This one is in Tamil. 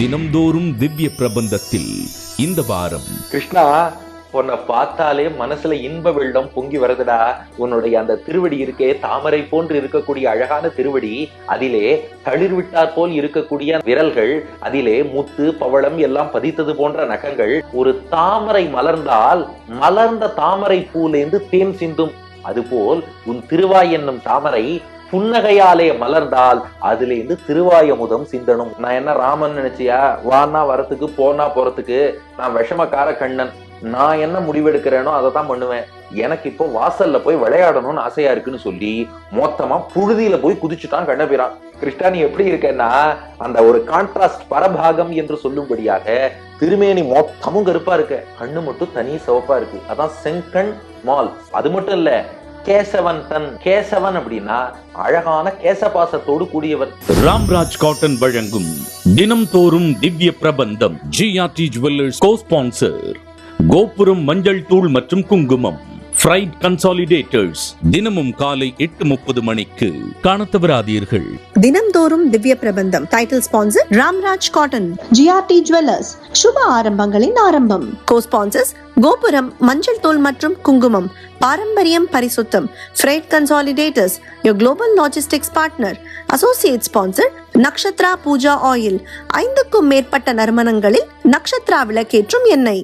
தினம்தோறும் திவ்ய பிரபந்தத்தில் இந்த வாரம். கிருஷ்ணா உன்னை பார்த்தாலே மனசுல இன்ப வெள்ளம் பொங்கி வருதுடா. உன்னுடைய அந்த திருவடி இருக்கே தாமரை போன்று இருக்கக்கூடிய அழகான திருவடி அதிலே தளிர் விட்டார் போல் இருக்கக்கூடிய விரல்கள் அதிலே முத்து பவளம் எல்லாம் பதித்தது போன்ற நகங்கள். ஒரு தாமரை மலர்ந்தால் மலர்ந்த தாமரை பூலேந்து தேன் சிந்தும். அதுபோல் உன் திருவாய் என்னும் தாமரை புன்னகையாலே மலர்ந்தால் அதுலேருந்து திருவாயமுதம் சிந்தனும் நான் என்ன ராமன் நினைச்சியா? வானா வரத்துக்கு போனா போறதுக்கு நான் விஷமக்கார கண்ணன். நான் என்ன முடிவெடுக்கிறேனோ அதை தான் பண்ணுவேன். எனக்கு இப்போ வாசல்ல போய் விளையாடணும்னு ஆசையா இருக்குன்னு சொல்லி மொத்தமா புழுதியில போய் குதிச்சுட்டான் கண்ணபிரான் கிருஷ்ணா நீ எப்படி இருக்கேன்னா அந்த ஒரு கான்ட்ராஸ்ட் பரபாகம் என்று சொல்லும்படியாக திருமேனி மொத்தமும் கருப்பா இருக்க. கண்ணு மட்டும் தனி சிவப்பா இருக்கு. அதான் செங்கண் மால். அது மட்டும் இல்ல கேசவன் தன் கேசவன் அப்படின்னா அழகான கேசபாசத்தோடு கூடியவன். ராம்ராஜ் காட்டன் வழங்கும் தினம்தோறும் Divya Prabandham GRT jewellers co sponsor Gopuram மஞ்சள் தூள் மற்றும் குங்குமம். பிரைட் கன்சாலிடேட்டர்ஸ் தினமும் காலை எட்டு முப்பது மணிக்கு காணத் தவறாதீர்கள் தினம்தோறும் Divya Prabandham. Title sponsor Ramraj cotton GRT jewellers சுப ஆரம்பங்களின் ஆரம்பம். கோ ஸ்பான்சர்ஸ் கோபுரம் மஞ்சள் தூள் மற்றும் குங்குமம். பாரம்பரியம் பரிசுத்தம். Freight consolidators your global logistics partner associate sponsor Nakshatra Pooja oil ஐந்துக்கும் மேற்பட்ட நறுமணங்களில் நக்ஷத்ரா விளக்கேற்றும் எண்ணெய்.